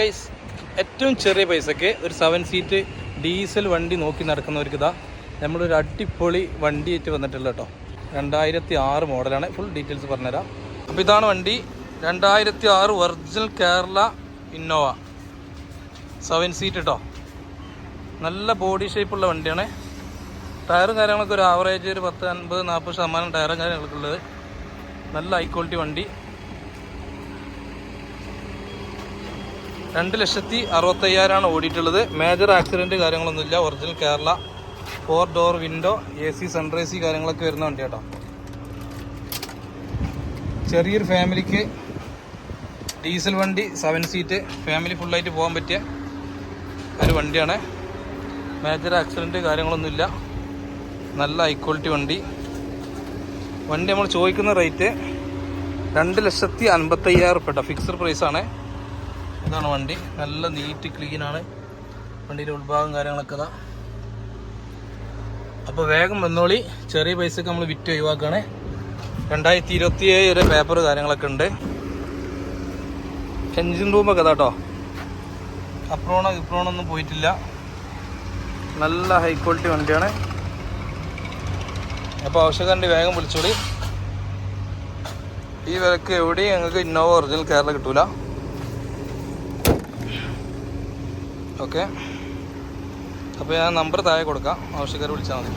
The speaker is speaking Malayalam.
ഗൈസ് ഏറ്റവും ചെറിയ പൈസക്ക് ഒരു സെവൻ സീറ്റ് ഡീസൽ വണ്ടി നോക്കി നടക്കുന്നവർക്ക് ഇതാ നമ്മളൊരു അടിപൊളി വണ്ടി ആയിട്ട് വന്നിട്ടുള്ള കേട്ടോ. രണ്ടായിരത്തി ആറ് മോഡലാണ്. ഫുൾ ഡീറ്റെയിൽസ് പറഞ്ഞുതരാം. അപ്പോൾ ഇതാണ് വണ്ടി. രണ്ടായിരത്തി ആറ് original Kerala Innova. Seven seat കേട്ടോ. നല്ല ബോഡി ഷേപ്പുള്ള വണ്ടിയാണ്. ടയറും കാര്യങ്ങളൊക്കെ ഒരു ആവറേജ് ഒരു പത്ത് അൻപത് നാൽപ്പത് ശതമാനം ടയറും കാര്യങ്ങളൊക്കെ ഉള്ളത്. നല്ല ഹൈ ക്വാളിറ്റി വണ്ടി. രണ്ട് ലക്ഷത്തി അറുപത്തയ്യായിരമാണ് ഓടിയിട്ടുള്ളത്. മേജർ ആക്സിഡന്റ് കാര്യങ്ങളൊന്നുമില്ല. Original Kerala four door window A C സൺറൈസി കാര്യങ്ങളൊക്കെ വരുന്ന വണ്ടി കേട്ടോ ചെറിയൊരു ഫാമിലിക്ക് ഡീസൽ വണ്ടി സെവൻ സീറ്റ് ഫാമിലി ഫുള്ളായിട്ട് പോകാൻ പറ്റിയ ഒരു വണ്ടിയാണ്. മേജർ ആക്സിഡന്റ് കാര്യങ്ങളൊന്നുമില്ല. നല്ല ഹൈ ക്വാളിറ്റി വണ്ടി. വണ്ടി നമ്മൾ ചോദിക്കുന്ന റേറ്റ് രണ്ട് ലക്ഷത്തി അൻപത്തയ്യായിരം കേട്ടോ ഫിക്സഡ് പ്രൈസാണ് ഇതാണ് വണ്ടി. നല്ല നീറ്റ് ക്ലീനാണ് വണ്ടിയുടെ ഉൾഭാഗം കാര്യങ്ങളൊക്കെ ഇതാ. അപ്പോൾ വേഗം വന്നോളി. ചെറിയ പൈസക്ക് നമ്മൾ വിറ്റ് ഒഴിവാക്കുകയാണ് രണ്ടായിരത്തി ഇരുപത്തി ഏഴ് വരെ പേപ്പർ കാര്യങ്ങളൊക്കെ ഉണ്ട്. എൻജിൻ റൂമൊക്കെ ഇതാ കേട്ടോ അപ്രോണോ ഇപ്രോണോ ഒന്നും പോയിട്ടില്ല. നല്ല ഹൈ ക്വാളിറ്റി വണ്ടിയാണ്. അപ്പോൾ ആവശ്യക്കാരന്റെ വേഗം വിളിച്ചോളി. ഈ വിലക്ക് എവിടെയും ഞങ്ങൾക്ക് ഇന്നോവ ഒറിജിനൽ കേരള കിട്ടൂല. ഓക്കെ. അപ്പോൾ ഞാൻ നമ്പർ താഴെ കൊടുക്കാം. ആവശ്യക്കാർ വിളിച്ചാൽ മതി.